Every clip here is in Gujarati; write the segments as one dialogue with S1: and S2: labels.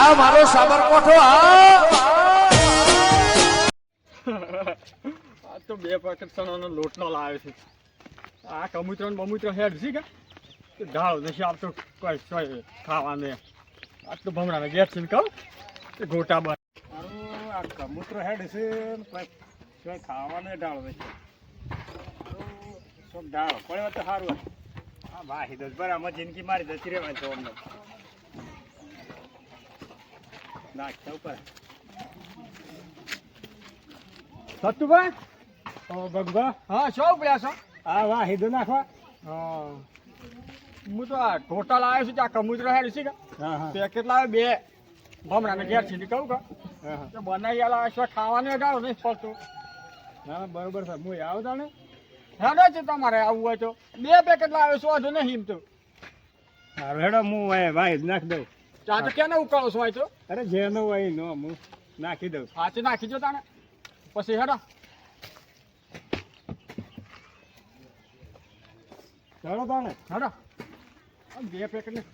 S1: હા મારો સાબરકોઠો
S2: આ તો બે પેકેટ ચણાનો લોટનો લાવ્યો છે. આ કબૂતર ને બમૂતર હેડ છે કે? તે ઢાળ નથી આવતો કોઈ કોઈ ખાવાને. આ તો ભમરાને ગેટ છે કહું? તે ગોટા
S3: મારું આ કબૂતર હેડ છે કોઈ ખાવાને ઢાળ ડાળ નથી શું ડાળ પડે તો સારું આ હા વાહી દસ બરાબર જિંદગી મારી જતી રહેવાય તો અમને. નાખતા ઉપર.
S2: સતુભાઈ
S3: ઓ ભગવા.
S2: હા છો
S3: આ વાહી દો નાખવા.
S2: હા. હું તો આ ટોટલ આવ્યો છું ત્યાં કબૂતર હેડ છે કે?
S3: હા હા.
S2: પેકેટ લાવ્યો બે. ભમણાને ઘેર છે ને કહું કે?
S3: હા હા.
S2: તે બનાવી આલા શું ખાવાને ઢાળ નહીં પડતું.
S3: ના ના બરોબર છે હું આવતા ને
S2: હેડો છે તમારે આવવું હોય તો. બે પેકેટ લાવ્યો છું વાંધો નહીં એમ તો
S3: સારું હેડો હું વાહી નાખી દઉં.
S2: ચા તો કેને ઉકાળો છો તો
S3: અરે જેનો હોય નો હું નાખી દઉં.
S2: સાચી નાખી જો તાણે. પછી હેડો.
S3: ચાલો તાણે.
S2: હેડો. બે પેકેટ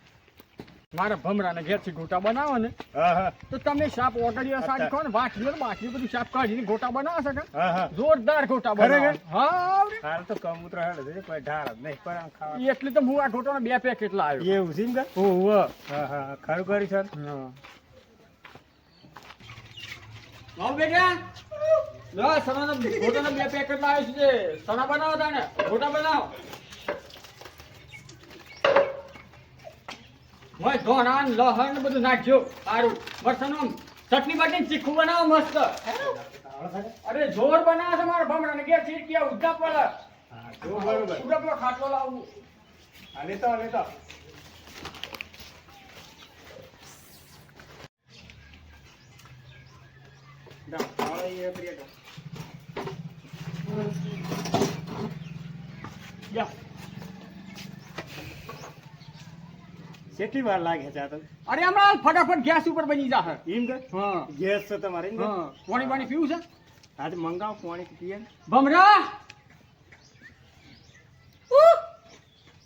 S2: મારે ભમરાને ઘેરથી ગોટા બનાવો ને
S3: હા હા.
S2: તો તમે સાપ ઓગળીઓ સાડી ખો ને બાટલીઓ બાટલી બધું સાપ કાઢીને ગોટા બનાવો શકો
S3: હા હા.
S2: જોરદાર ગોટા બનાવો હા
S3: હાલ તો કમૂત્ર હેડ છે કોઈ ઢાળ જ નહીં પણ ખાવા.
S2: એટલે તો હું આ ગોટાનો બે પેકેટ લાવ્યો.
S3: એવું છે કે?
S2: ઓહો
S3: હા. હા ખરું કરી સર
S2: હા. બેટા. લો સનાનો ગોટાનો બે પેકેટ લાવ્યો છે. સના બનાવો તાને ગોટા બનાવો. ભાઈ ધોણા ને લહણ ને બધું નાખજો. સારું. મરસાનું ચટણી બટની ચીખું બનાવો મસ્ત. અરે જોર બનાવો છે મારા ભમરાને. કે ચીરકિયા ઉદ્ધા પડે
S3: બરોબર.
S2: પૂરા ખાટલો લાવવું
S3: હાલે તો હાલે તો દા, હવે એ પ્રિય દા.
S2: યા.
S3: કેટલી વાર લાગે છે આ તો?
S2: અરે હમણાં ફટાફટ ગેસ ઉપર બની જા
S3: એમ કે?
S2: હા.
S3: ગેસ છે તમારે એમ કે?
S2: પાણી પાણી પીવું છે?
S3: આજે મંગાવ પાણી પીએ
S2: ભમરા!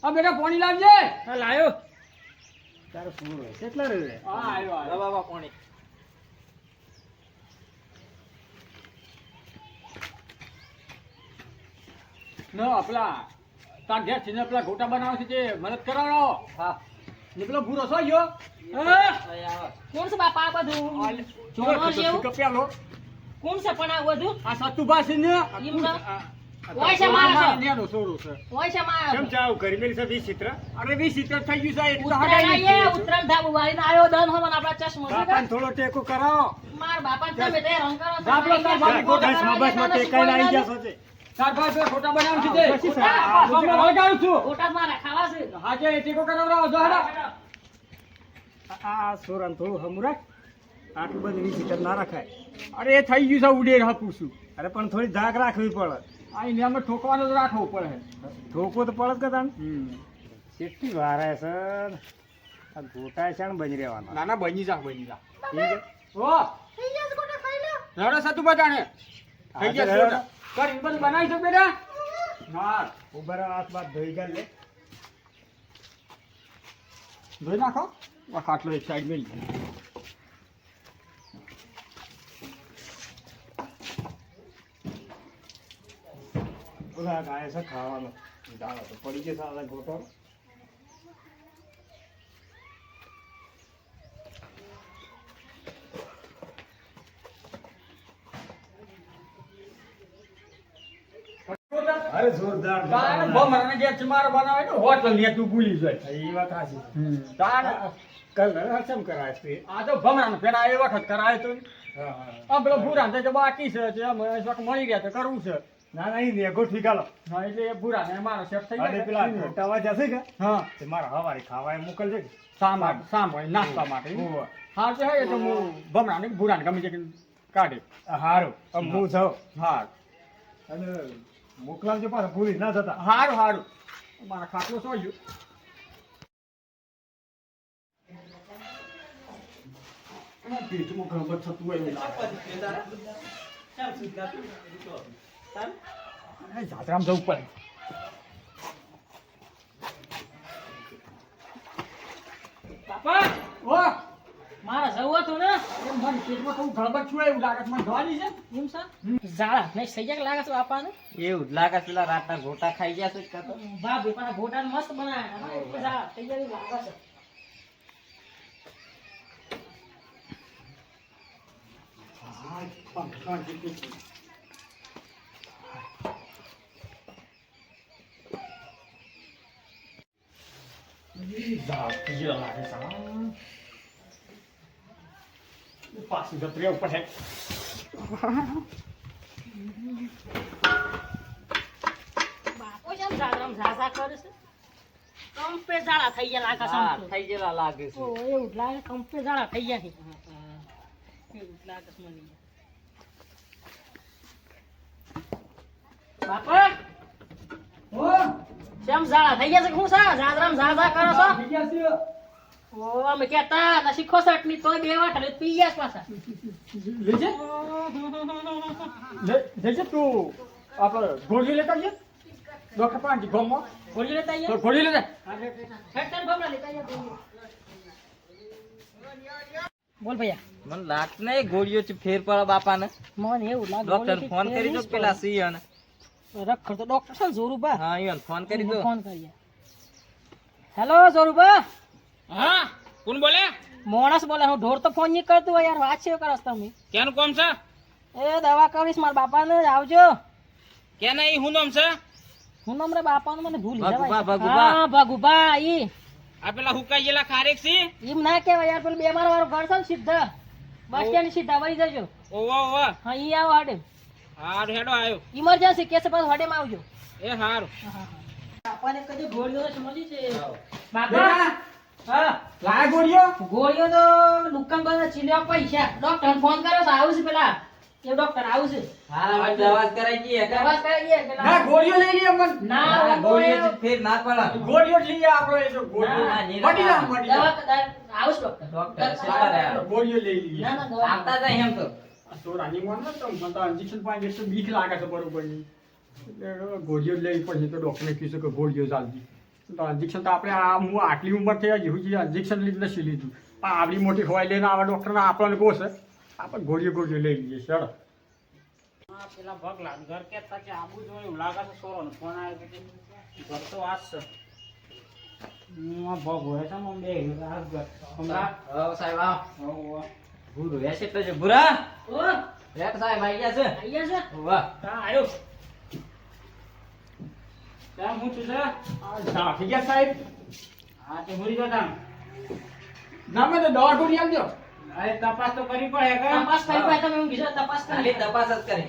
S2: આ બેટા પાણી લાવજે.
S3: હા લાયો. તારો શું રહે કેટલા રહે
S2: હા આવ્યો આવ્યો. બાબા પાણી. ન આપલા તાર ગેસ છે ને પેલા ગોટા બનાવે છે તે મદદ કરાવો હા. ને પેલો ભૂરો છો ગયો
S4: કોણ છે બાપા આ બધું? છે એવું?
S2: પેલો.
S4: કોણ છે પણ આ બધું?
S2: આ સતુભા છે ને? કુલ-
S4: છે? છે મારા ઘર.
S2: નેનો છોરો છે.
S4: હોય છે મારા
S3: કેમ ચાવ ગરમી છે વીસ ચિત્ર
S2: અરે વીસ સીટર થઈ ગયું છે એટલું
S4: આઈએ,
S2: દીધું.
S4: ઉત્તરાયણ ધાબુ વાળીને આવ્યો દન હમણાં આપણા ચશ્મો છે
S3: બાપાને
S4: કે?
S3: થોડો ટેકો કરાવો.
S4: મારા બાપાને તમે તે રંગ કરો છો.
S2: ધાબળો તાર બાપુ ગોટા
S3: બસ મબસમાં ટેકાઈને આવી ગયા છો.
S2: ચાર પાંચ ખોટા બનાવું છું છું.
S4: ગોટા મારા ખાવા છે.
S2: હાજે એ ટેકો કરાવડાવો, જો હેડો.
S3: આ સોરાને થોડું હમું રાખ. આટલું બધું ચિત્ર ના રખાય.
S2: અરે એ થઈ ગયું છે ઉડેર હાપું છું.
S3: અરે પણ થોડી ધાક રાખવી પડે.
S2: આ એને અમે ઠોકવાનું તો રાખવું પડે.
S3: ઠોકો તો પડે જ કે કેટલી વાર હે સર આ ગોટાય છે ને બની રહેવાના.
S2: ના ના બની જા બની જા.
S3: ઠીક?
S2: ઓ! હેડો સતુ બતાને થઈ ગયા
S3: હાજર
S2: કર કરી બનાવી દો બેટા. હા.
S3: ઉભરા હાથ બાથ ધોઈ ગયા લે.
S2: ધોઈ નાખો. ખાટલો એક સાઈડ મેળ
S3: ઓલા ગાય છે ખાવાનો. દાડો તો પડી ગયો ગોટો અરે જોરદાર
S2: તારે ભમરાને ઘેર છે બનાવે ને હોટલ ને તું ભૂલી જાય.
S3: એ વાત સાચી છે. કલર હરસમ કરાય છે.
S2: આ તો ભમરાને પેલા એ વખત કરાય તો.
S3: હા હા
S2: પેલો ભૂરા ને બાકી છે તે આમ એ વખત મળી ગયા તો કરવું છે.
S3: ના ના એ નેગો ઠીકાલો
S2: હા એટલે એ ભૂરા ને મારો સેફ થઈ
S3: ગયો પેલા ટવા જશે કે?
S2: હા.
S3: તે મારા હવારી ખાવા એ મોકલજે
S2: સામા સામા નાસ્તા માટે. હા તો હે તો હું ભમરાને ભૂરાને ગમે તે કાઢી.
S3: હારું હું જાઉં.
S2: હા
S3: અને મોકલાવજો પાછા ભૂલી ના જતા.
S2: હારું હારું. મારા ખાટલો શું ગયો પેટમાં ગરબડ થતું હોય એવું લાગે. જાત્રામાં જવું પડે.
S4: બાપા!
S2: ઓ
S4: મારા જવું
S2: તમારી પેટમાં થોડું ગડબડ છું એવું લાગે છે મને દવા છે.
S4: એમ ઝાડા નહીં લાગે છે બાપાને?
S5: એવું જ લાગે છે રાતના ગોટા ખાઈ ગયા છે
S4: એ મસ્ત બનાવ્યા
S2: પાછી જતું રહેવું પડે
S4: બાપો છે ને ઝાઝા કરે છે. કંપે થઈ ગયા લાગે છે
S5: હા. થઈ ગયેલા લાગે છે.
S4: ઓ, કંપે થઈ ગયા છે. એવું જ લાગે છે મને. કેમ ઝાડા થઈ ગયા છે? છે? ઝાઝા કરો છો. ઓ અમે કહેતા ના શીખો ચટણી તોય બે વાટ એટલે પી ગયા છે પાછા.
S2: લેજે. લે- લેજે તું આપણે ગોળી લેતા જઈએ ડોક્ટર પાંચ ગામમાં.
S4: ગોળી લેતા
S2: તો ગોળી લેતા
S4: હેઠળ ભમરા લેતા આવીએ બોલ ભૈયા.
S5: મને લાગતું નહીં ગોળીઓ થી ફેર પડે બાપાને.
S4: મને એવું લાગે
S5: ડોક્ટર ફોન કરી દો પેલા સિંહ
S4: રખડ તો ડોક્ટર છે જોરુબા.
S5: હા ઈવન ફોન કરી દો.
S4: ફોન કરીએ. હેલો જોરુબા.
S6: હા? કોણ બોલે?
S4: માણસ બોલે હું ઢોર તો ફોન નહીં કરતું હોય યાર વાત છે કરસ તમે?
S6: કેનું કોમ છે?
S4: એ દવા કરીશ મારા બાપાને જ આવજો.
S6: કે નહીં હું નામ છે?
S4: હું નામ રે બાપાનું? મને ભૂલી જવાય
S5: ભગુભા.
S4: હા ભગુભા ઈ.
S6: આ પેલા હુકાઈ ગયેલા ખારેક છે?
S4: એમ ના કહેવાય યાર પેલું બેમાર વાળું ઘર છે ને સીધા. બસ સ્ટેન્ડ સીધા વળી જજો.
S6: ઓવો ઓવો.
S4: હા ઈ આવો હાડે.
S6: હારું હેડો આવ્યો
S4: ઇમરજન્સી કેસ પાસ હાડે માં આવજો.
S6: એ હારું.
S4: બાપાને કદી ગોળીઓ સમજી છે. બાપા. હા
S2: લાય ગોળીઓ.
S4: ગોળીઓ તો દુકાન પર ચીલ્યા પૈસા. ડોક્ટર ફોન કર્યો તો આવું છે પેલા. એ ડોક્ટર આવું છે.
S5: હા હવે કરાઈ
S2: ના? ગોળીઓ લઈ લઈએ મન
S4: ના
S5: ગોળીઓ
S4: ગોળીઓ.
S5: ફેર ના પડે
S2: ગોળીઓ લઈએ આપણે એ તો ગોળીઓ.
S5: ના, ના,
S2: મટી જા મટી
S4: દવા આવું છે ડોક્ટર
S5: ડોક્ટર
S2: ગોળીઓ લઈ લઈએ.
S4: ના ના દવા
S5: જાય એમ તો.
S2: આ સોરાની માં તો મને તો ઇન્જેક્શન પાંચ એટલે બીક લાગે છે બરોબર ગોળીઓ જ પડશે તો ડોક્ટરને કીધું કે ગોળીઓ ચાલતી ઇન્જેક્શન તો આપણે આ હું આટલી ઉંમર થઈ હજી સુધી ઇન્જેક્શન લીધું નથી લીધું? પણ આવડી મોટી ખવાઈ લઈને આવા ડૉક્ટરને આપણને કહો છે. આપણે ગોળીઓ ગોળીઓ લઈ લઈએ સર
S6: આ પેલા ભગલા ઘર કેતા કે આબુ જોઈએ એવું લાગે છે સોરો ને ફોન આવ્યો કે ઘર તો આજ છે. હું ભગ હોય છે બે આ ઘર. હમણાં
S5: હવે સાહેબ આવો.
S6: હોવ,
S5: ભૂરું તો છે. ભૂરા?
S4: ઓ.
S5: રેટ સાહેબ આવી ગયા છે?
S4: આયા છે?
S5: વાહ
S6: હા આવ્યો કેમ હું છું છે
S2: આ ગયા સાહેબ.
S6: હા તે ભૂરી જતા
S2: ના મેં તો દવા ગોળી આપજો.
S6: અરે તપાસ તો કરવી પડે કે
S4: તપાસ કરી પાય તમે ઊંઘી તપાસ
S5: ખાલી
S4: કરી
S5: તપાસ જ કરે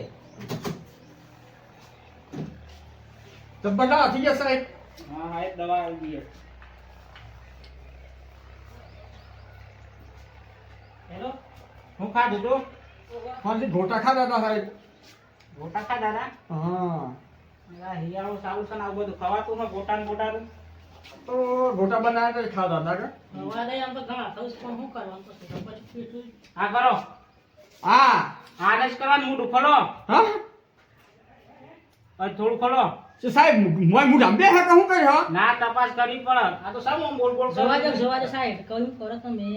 S2: તો બધા થઈ ગયા સાહેબ?
S6: હા હા એ દવા આવી ગઈ
S4: હેલો?
S6: હું ખાધું તું?
S2: હા ગોટા ખાધા હતા સાહેબ.
S6: ગોટા ખાધા હતા?
S2: હા.
S6: હિયાળું સારું છે ને આવું બધું ખવાતું હોય ગોટા ને
S2: તો ગોટા બનાવ્યા તો ખાધા હતા કે
S4: હવા આમ તો ઘણા થયું પણ શું કરવાનું પછી તો પછી પેટનું
S6: હા કરો.
S2: હા.
S6: આને જ કરવાનું મોઢું ખોલો.
S2: હા?
S6: થોડું ખોલો.
S2: તો સાહેબ મોય મુઢા બે હા હું કર્યો?
S6: ના તપાસ કરવી પડે. આ તો સારું બોલ બોલ કરો
S4: જોવા દો જોવા દો સાહેબ. કહ્યું કરો તમે.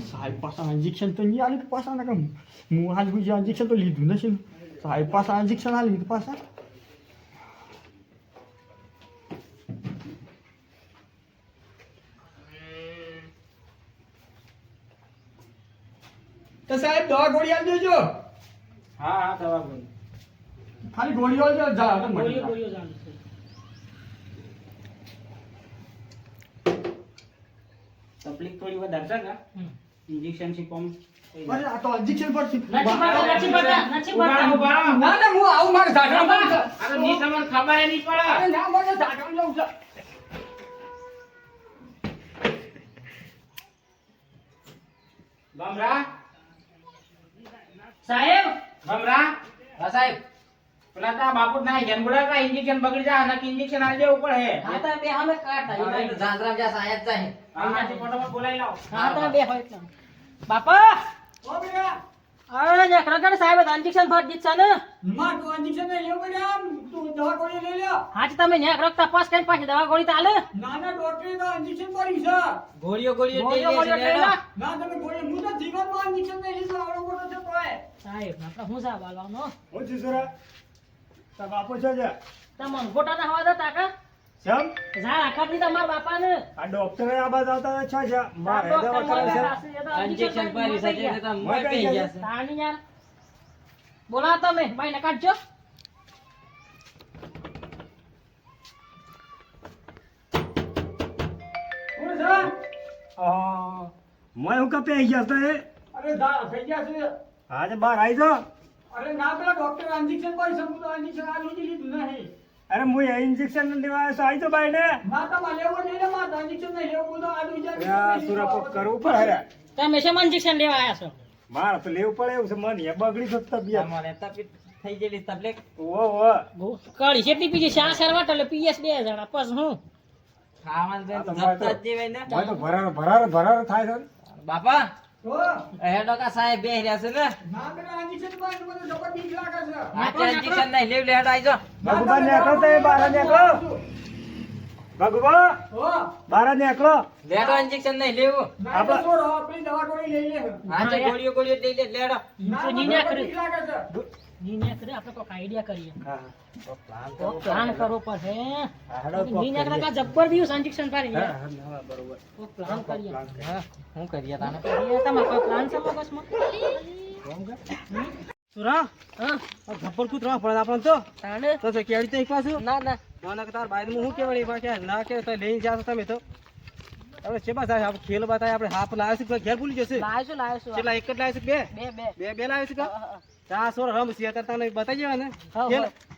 S2: સાહેબ પાસે ઇન્જેક્શન તો નહીં આલ્યું પાછા ને કેમ હું આજ બીજું ઇન્જેક્શન તો લીધું નથી. ને. સાહેબ પાસે ઇન્જેક્શન આ લીધું પાછા. તો સાહેબ દવા ગોળી આપી દેજો.
S6: હા હા દવા ગોળી.
S2: ખાલી ગોળીઓ જ જા.
S4: ગોળીઓ ગોળીઓ
S6: તકલીફ થોડી વધારે છે કે
S4: હમ.
S6: ઇન્જેક્શનથી કોમ?
S2: અરે આ તો ઇન્જેક્શન પરથી
S4: નથી પડતા નથી પડતા નથી પડતા.
S2: ના ના હું આવું મારે ઝાકળમાં જવું છે.
S6: ની તમને ખબર નહીં પડે.
S2: અરે ના મારે ઝાકળમાં જવું છે.
S6: ગમરા
S4: સાહેબ?
S6: ગમરા
S5: હા સાહેબ.
S6: પેલા તા બાપુ ના જેન કા ઇન્જેક્શન બગડી જાય નકી ઇન્જેક્શન આલી દેવું પડે.
S4: હા તમે બે અમે કાઢતા
S5: હવે તો જાંતરામ જ્યાં સાહેબ જાય
S6: હા ત્યાંથી ફટાફટ બોલાવી લાવો.
S4: હા તમે બે હોય એટલે બાપા!
S2: ઓ બેટા,
S4: અરે ને ખરેખર સાહેબ ઇન્જેક્શન ભર દીધા ને.
S2: માં તું ઇન્જેક્શન લઈ લ્યો બેટા. તું દવા ગોળી લઈ લ્યો.
S4: હાજ તમે ન્યા રખ તપાસ કરીને પાછી દવા ગોળી તો આલે.
S2: નાના ડોક્ટરે તો ઇન્જેક્શન કર્યું છે.
S5: ગોળીઓ ગોળીઓ
S4: ગોળીઓ ગોળીઓ
S2: ના તમે ગોળી હું તો જીવનમાં ઇન્જેક્શન નહીં લીધું આવડો મોટો છે તોય.
S4: સાહેબ આપણે હું સાહેબ આલવાનો
S3: હું છું સુરા તાર બાપુ છે જે
S4: તમને ગોટા ના હવા દો તાકા
S3: શેમ
S4: ઝાડ તમાર બાપા ને
S3: આ ડોક્ટર આ બાદ આવતા છે છે મારે દવા કરે છે.
S5: ઇન્જેક્શન
S4: મરી ગયા.
S5: તો પી ગયા છે.
S4: તાની યાર. બોલા તમે ભાઈ ને કાઢજો
S2: છે?
S3: મોય હું કપે આવી ગયા તો એ
S2: અરે દા થઈ ગયા છે.
S3: આજે બહાર આવી જો
S2: અરે ના પેલા ડોક્ટર ઇન્જેક્શન કરી શકું ઇન્જેક્શન આ લીધી લીધું નહીં.
S3: અરે હું એ ઇન્જેક્શન લેવા આવ્યો આવી તો બાઈ ને.
S2: લેવો નહીં ઇન્જેક્શન નહીં લેવું. આ
S3: કરવું પડે હરે
S4: તમે શેમાં ઇન્જેક્શન લેવા આવ્યા છો?
S3: મારે તો લેવું પડે એવું છે મન એ બગડી તો તબિયત.
S5: મને તબિયત થઈ ગયેલી તકલીફ
S3: ઓ ઓ
S4: કળી કેટલી પીજી શા સરવાટ એટલે પીએસ બે જણા પસ હું.
S5: ખાવાનું
S3: તો
S5: જપતા જ જેવાય ને.
S3: ભરારો ભરારો ભરારો થાય છે
S5: બાપા
S2: તો
S5: હેડો કા સાહેબ બે રહ્યા છે ને?
S2: ના પેલા ઇન્જેક્શન કરી મને જબર બીક લાગે છે.
S5: આ ઇન્જેક્શન નહીં લેવ લે હેડો
S3: ભગવાન નીકળો તો એ બહાર નીકળો. ભગવાન.
S2: હો
S3: બહાર નીકળો.
S5: લેડો ઇન્જેક્શન નહીં લેવું.
S2: ના છોડો આપણી દવા ગોળી લઈ લે.
S5: આ ગોળીઓ ગોળીઓ લઈ લે લેડો
S4: કરે.
S2: બીક લાગે છે
S4: નીને કરે આપણે કોઈક આઈડિયા કરીએ.
S3: હા
S4: પ્લાન કરવો પડે.
S3: હા, હેડો કોક
S4: નીને કરે કા જબ્બર દિવસ ઇન્જેક્શન પાડી
S3: હા,
S4: ગયા
S3: હા, હા, બરોબર.
S4: તો પ્લાન કરીએ.
S5: હા શું કરીએ તાને?
S4: કરીએ? તમારે કોઈ પ્લાન છે મગજમાં
S1: સુરા
S4: હા.
S1: ગબ્બર કૂતરા પડે આપણને તો.
S4: તાણે?
S1: તો તો કેડી તો એક પાછું
S4: ના ના.
S1: ના તાર બાઈક હું પાછા ના કે તો લઈને જાશો તમે તો. આપણે આપણે ખેલ બતાય આપણે હાફ લાવ્યો છે ઘેર ભૂલી જશે?
S4: લાવીશું લાવીશું
S1: કેટલા એક જ લાવ્યો છે બે?
S4: બે બે.
S1: બે લાવ્યો છે કા? ચા સોર રમ છે અત્યારે તને બતાઈ જવા ને.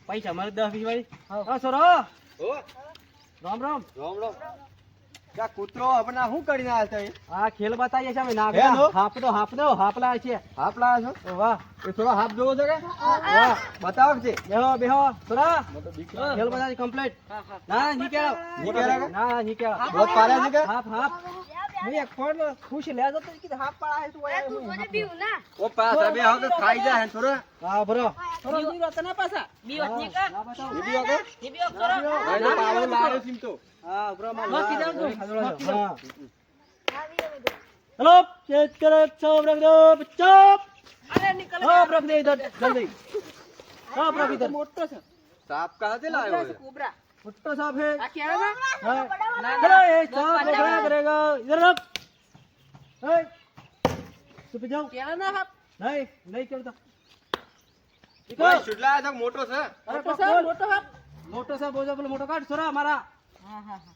S1: પૈસા મારે દસ વીસ વાળી.
S4: હા.
S1: સોરો રામ રામ. રામ રામ.
S7: કૂતરો આપણે શું કરી ના છે
S1: આ ખેલ બતાવીએ છે અમે ના?
S7: હે, હાપડો
S1: હાફ દો છે.
S7: હાફ છો?
S1: વાહ.
S7: એ થોડો હાપ જોવો છે કે?
S1: વાહ
S7: બતાવો છે
S1: બેહો બેહો. થોડા. ખેલ બતાવી કમ્પ્લીટ
S4: ના હા.
S1: ના નીકળો.
S7: નીકળ્યા ના
S1: ના નીકળો.
S7: બહુ પાડ્યા છે કે?
S1: હાપ હાપ. હું એક ફોન ખુશ લેજો તો કીધું હાફ પાડા તું.
S7: ઓ પાસ હવે હવે ખાઈ જા હે થોડો.
S1: હા ભરો.
S4: બીવી વાત ના પાછા. બી વાતની કા
S1: બી વાતની બી મોટો છે? મોટો હાથ
S4: મોટો છે
S7: બોજો બોલો મોટો
S1: કાઢ
S7: છોરા મારા.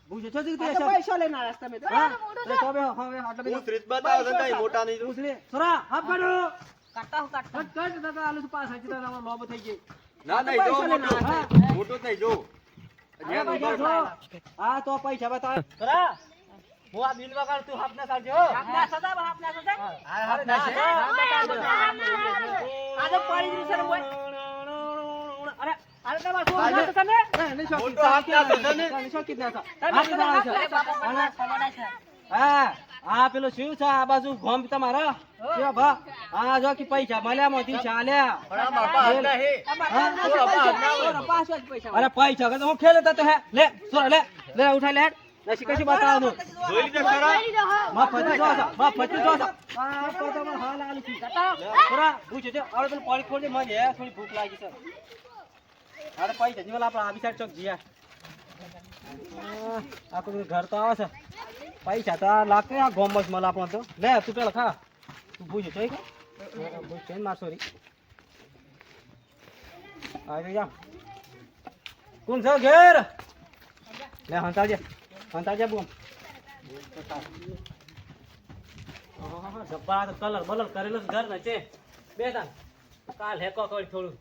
S7: ભૂજો
S1: પૈસા હું આ બિલ વગર તું હાફ ના ચાલજો
S4: હાપના સદા, હાપના સદા.
S1: અરે ના છે.
S4: આ તો પડી ગયું છે મોય.
S1: અરે
S4: આ તો તમારે કોઈ હાથ છે ને?
S1: નહીં શોખ
S7: મોટો હાથ ને.
S1: નહીં કીધા હતા.
S4: તમે
S1: છે.
S4: લે, બાપા, બાપા, સવાડા છે.
S1: હા. આ પેલું છે? આ બાજુ ગોમ તમારા? કેવા ભા. હા જો કે પૈસા મળ્યા મોતી ચાલ્યા
S7: હે.
S1: હા?
S4: પૈસા.
S1: અરે પૈસા હું ખેલ તો હે. લે સોરા લે. લે ઉઠાઈ લે. નસી કશી બતાવવાનું?
S7: જોઈ લીધે ખરા?
S1: માં ફતી જો છે માં ફતી જો છે આ તો તમાર હાલ હાલ છે. સોરા પૂછે છે અરે પેલું પાણી દે મને હે થોડી ભૂખ લાગી છે. અરે પૈસા જીવલ આપણે આ બિચાર ચોક જીયા. આ કોઈ ઘર તો આવે છે. પૈસા તો આ લાગતે આ ગોમમાં જ મળે આપણને તો. લે તું પેલા ખા. તું પૂછે છે કે પૂછે માર સોરી. આવી જા કોણ છે ઘેર? લે હંતાજે હંતાજે બોમ જબ્બા તો કલર બલર કરેલો છે ઘર ને છે. બે તાન. કાલ હેકો કરી થોડું.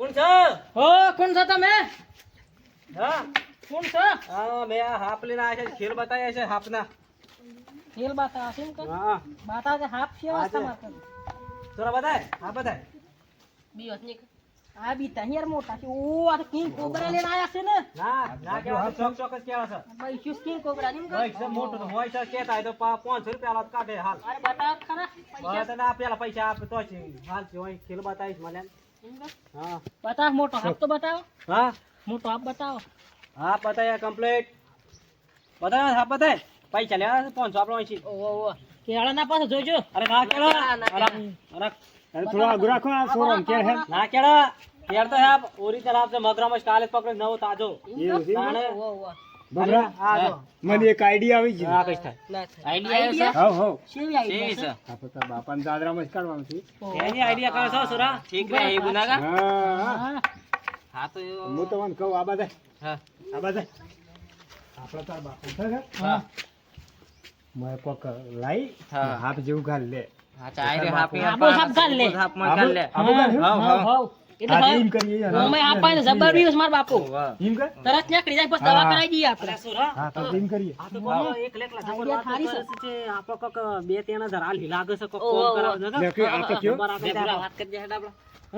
S1: કોણ છો?
S4: હો કોણ છો તમે?
S1: હા?
S4: કોણ છો?
S1: હા મેં આ હાપ લઈને આવ્યા છે ખેલ બતાવ્યા છે હાપના
S4: ખેલ બતા છે એમ કે?
S1: હા.
S4: બાતા કે હાફ છે. મારતા.
S1: થોડા બતાય હા બતાય
S4: બીવત નહીં. આ બી યાર મોટા છે. ઓ આ કિંગ કોબરા લઈને આયા છે ને.
S1: ના ના કેવા ચોક ચોક જ કેવા છે?
S4: ભાઈ શું કિંગ કોબરા નહીં
S1: ભાઈ છે મોટું તો હોય છે કેતા તો પા- પાંચસો રૂપિયા વાળા કાઢે હાલ.
S4: અરે બતાવો ખરા
S1: હવે તને આ પેલા પૈસા આપે તો છે હાલ છે હોય ખેલ બતાવીશ મને. હા.
S4: બતાવ મોટો હાફ તો બતાવો.
S1: હા?
S4: મોટો હાફ બતાવો.
S1: હા બતાય કમ્પ્લીટ બતાય હા બતાય. પૈસા લેવા પાંચસો આપણો
S4: કેળા ના પાસે જોજો.
S1: અરે ના કેળા અરે. અરે
S3: અરે થોડો આગળ રાખો આ સોરો કે હે.
S1: ના કેળા કેળ તો સાહેબ ઓરિજિનલ આપશે મગરામાં કાલે જ નવો તાજો.
S3: એવું છે?
S1: તાણે
S4: ઓહો ઓહો
S3: બબરા
S1: આ
S3: મને એક આઈડિયા આવી ગયો
S1: આ કઈ થાય.
S4: ના થાય.
S5: આઈડિયા
S3: હાવ હાવ
S4: શેવી આઈડિયા
S5: છે?
S3: આપણે તાર બાપાને દાદરામાં જ કાઢવાનું છે.
S1: એની આઈડિયા કરો છો સુરા?
S5: ઠીક રે એ ગુનાગા?
S3: હા હા.
S4: હા.
S5: હા તો
S3: હું તમને કહું આ બધા
S5: હા.
S3: આ બધા આપણે તાર બાપા છે
S5: હા.
S3: મેં કોક લાઈ હાથ જેવું
S4: ગાલ લે.
S3: હે?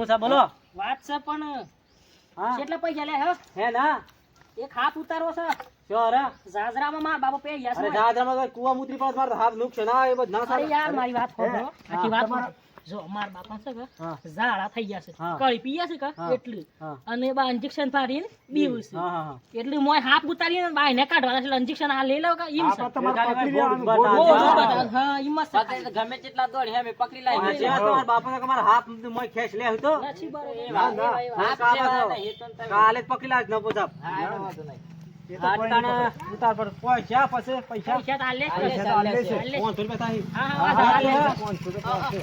S1: સાહેબ બોલો?
S4: વાત છે પણ કેટલા પૈસા લે હે?
S1: હે ના.
S4: એક હાથ ઉતારવો છે.
S1: શું
S4: જાજરામાં માર બાપુ પે ગયા છે
S1: જાદરામાં તો કુવા મુતરી મારે તો હાથ નુકશે ના એ બધું ના
S4: અરે યાર મારી વાત સાંભળો. આખી વાત જો માર બાપા છે કે ઝાડા થઈ ગયા છે. કળી પી છે કે. એટલું. અને બા ઇન્જેક્શન પાડીને બીવું છે.
S1: હા હા
S4: એટલે મોય હાથ ઉતારીને બાય ને કાઢવાના છે. ઇન્જેક્શન આ લઈ લો કે ઈમ. હા ઈમ છે.
S5: ગમે તેટલા દોડ હે મેં પકડી લાવી
S1: છે તમારા બાપા કે મારા હાથ મોય ખેંચ લે હું તો?
S4: નથી બરોબર.
S1: ના, ના.
S5: હાથ
S1: કાલે પકડી લાવ ન સાહેબ
S5: હા, એનો વાંધો નહીં.
S1: પૈસા? પૈસા?
S4: પૈસા.
S1: પાંચસો રૂપિયા
S4: હા,
S1: છે.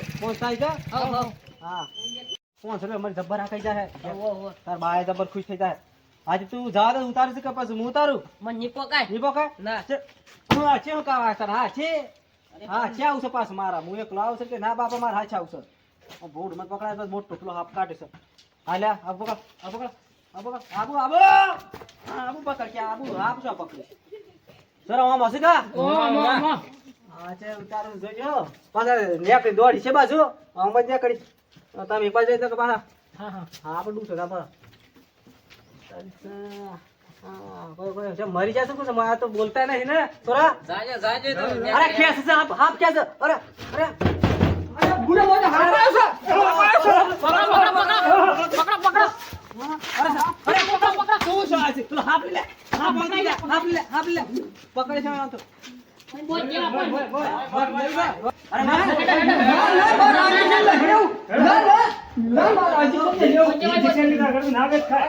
S4: હો, હો.
S1: હા. મારી જબ્બર આ જાય
S4: હો, હો.
S1: તાર બાએ જબ્બર ખુશ થઈ જાય આજે તું જા દે ઉતારું છે કે હું ઉતારું?
S4: મને નહીં પોકાય.
S1: નીપો કાય
S4: ના.
S1: છે. છે હું કાવા સર હા છે. હા છે આવશે પાછું મારા. હું એકલો આવશે કે ના બાપા મારા હા છે આવશે ભૂડ મને પકડાય મોટો પેલો હાફ કાઢે છે. હાલ્યા આ પકડ આ પકડ આ પકડ. આબુ આબુ! આબુ પકડ કે આબુ આપ શું પકડ? સર આમ હશે કા?
S4: ઓ, મો, મો.
S1: હા છે ઉતારું જોજો. પાછા નેકડી દોડી છે બાજુ. આમ જ નેકડી તમે પાછા જઈ તો પાછા.
S4: હા, હા.
S1: હા કોઈ છે મરી જશે કુછ છે. અરે અરે
S4: કેવા, બોલ, બોલ.
S1: અરે ના
S3: ઇન્જેક્શન લીધા કરતું ના વેચ ખાય.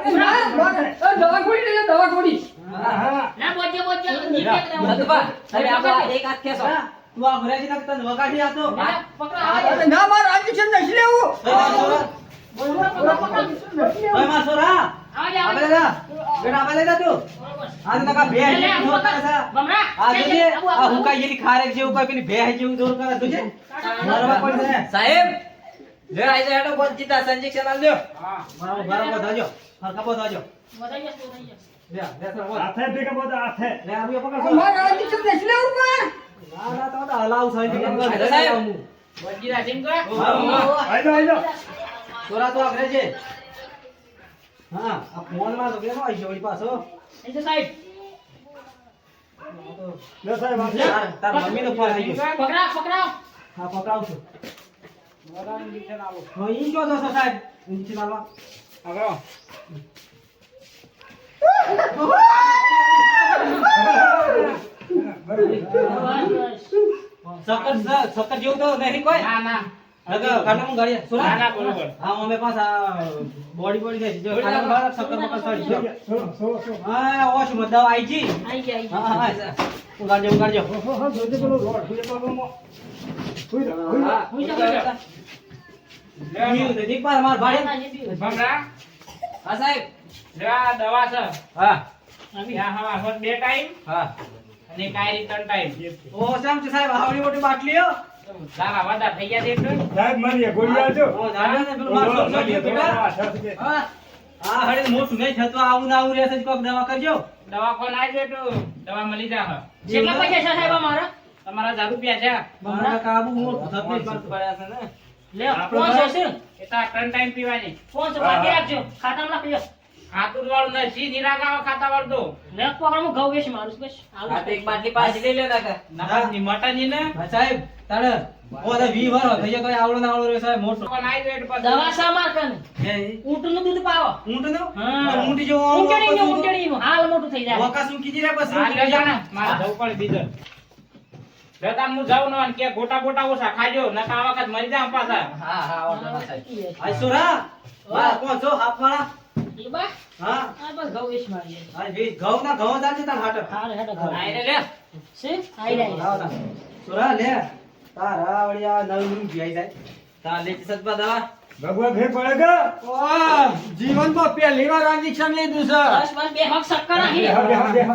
S3: હા, હા.
S4: ના, બોલજે, બોલજે. નીચે જ રહેવું.
S5: નંદુભા, તમે આપણો આ એક હાથ ખેંચો.
S1: તું આ ભરાજી નાખ વગાડી આતો
S4: બાજુ.
S1: ના માર લેવું કરે છે
S4: ભમરા.
S1: આ
S4: લે, લે,
S1: છે?
S5: સાહેબ. લે આઈ જાય હેડો બોલ જીતા સંજેક્શન આલજો
S1: બરાબર બરાબર થાજો હા કપો થાજો
S4: વધાઈ જશે, વધાઈ જશે.
S1: લે લે સર બોલ.
S3: હાથે ભેગા બધા હાથે.
S1: લે આ બી પકડ ના ના તો હલાવ સાહેબ.
S5: સાહેબ.
S4: બોલજી, રાજીન કરે.
S3: આઈ જાઓ, આઈ જાઓ.
S1: સોરા તો આગળ છે. હા આ ફોનમાં તો કેનો આવી છે પાછો.
S4: એ છે, સાહેબ.
S3: લે સાહેબ, આ
S1: તાર મમ્મી નો ફોન આવી ગયો.
S4: પકડાવ, પકડાવ.
S1: હા પકડાવ છું હા ઈ જો છો સાહેબ? નીચે આલવા
S4: આગળ
S1: સકર સકર જેવું તો નહીં કોઈ?
S4: ના, ના.
S1: નકર ગાડી સુરા
S4: ના, ના, બરોબર.
S1: હા અમે પાછા બોડી બોડી જાય જો કાંટામાં ગાડી સક્કર પકડ સડી ગયો
S3: સો, સો, સો.
S1: હા ઓશમાં દવા જી.
S4: આઈ ગયા,
S1: હા હા હા ઉગાડજો ઉગાડજો
S3: હો, હો, હો, જોજે પેલો રોડ, જોજે પેલો મો. હુઈ જા, હુઈ જા.
S4: હુઈ જા, હુઈ જા.
S1: બીજું તો માર ભાડે
S4: ના, ના, એ બી.
S6: ભમરા.
S5: હા સાહેબ.
S6: લે દવા છે.
S1: હા.
S6: ત્યાં હવા હોત બે ટાઈમ
S1: હા.
S6: અને કાયરી ત્રણ ટાઈમ
S1: ઓ સાહેબ સાહેબ આવડી મોટી બાટલીઓ
S6: લાવા વધારે થઈ ગયા છે
S3: સાહેબ, મારી ગોળી આલજો.
S1: ઓ જાડ્યો ને પેલું માર સોળ સોળ બેટા હા હા હળે મોટું નહીં થતું આવું ના આવું રહેશે કોક દવા કરજો.
S6: દવા કોણ આવજો એટલું દવા મળી જા
S4: કેટલા પૈસા છે, સાહેબ, અમારા?
S6: તમારા હજાર રૂપિયા છે.
S1: મારા કાબુ મોટું થતું નહીં પડ્યા છે ને.
S4: લે,
S6: આપણો
S4: છે.
S6: એ તો ત્રણ ટાઈમ પીવાની.
S4: પાંચસો બાકી રાખજો. ખાતામાં નાખી
S6: ખાતું વાળું નથી નિરાગાવા ખાતા વાળું તો
S4: હું ઘઉં વેચી મારું છું, બસ.
S5: આ એક બાટલી પાછી લઈ લો કાકા
S6: નકરની મટનની ને.
S1: સાહેબ. તારે ઓ તો વી વર થઈ ગયો આવળો ના આવળો રે સાહેબ મોટો.
S6: પણ આઈ જાય એટલે
S4: દવા શા મારકન
S1: હે?
S4: ઊંટનું દૂધ પાવો.
S1: ઊંટ નો
S4: હા.
S1: ઊંટ જેવો
S4: ઊંટણીનું, ઊંટણીનું. હાલ મોટું થઈ જાય.
S1: વકા શું કીધી રે બસ
S6: હા, લે જાણે. મારે જવું પડે બીજો. જતા હું જાઉં ને કે ગોટા ગોટા ઓસા ખાજો નકા આ વખત મરી જામ પાછા.
S5: હા હા ના થાય
S1: આઈ સોરા વાહ કોણ છો? હાફ વાળા
S4: એ બા.
S1: હા.
S4: આ બસ ઘઉં વેચ મારીએ
S1: આ વી ઘઉં ના ઘઉં ચાલશે તાર હાટ.
S4: હાલ હેડો ઘઉં.
S6: આઈ રે લે.
S4: છે આઈ જાય
S1: લાવ લે. તારા વળિયા નવી નવી ભી આઈ જાય.
S5: તાર લેતી સતપા દવા.
S3: ભગવાન ફેર પડે કે?
S2: ઓહ, જીવનમાં પહેલી વાર ઇન્જેક્શન લીધું છે.
S4: બસ બસ બે હક
S3: બેહો, બેહો.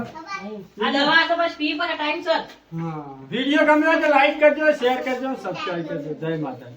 S4: આ દવા તો બસ પી પર ટાઈમ સર.
S2: વીડિયો ગમ્યો તો લાઈક કરજો શેર કરજો સબસ્ક્રાઇબ કરજો. જય માતા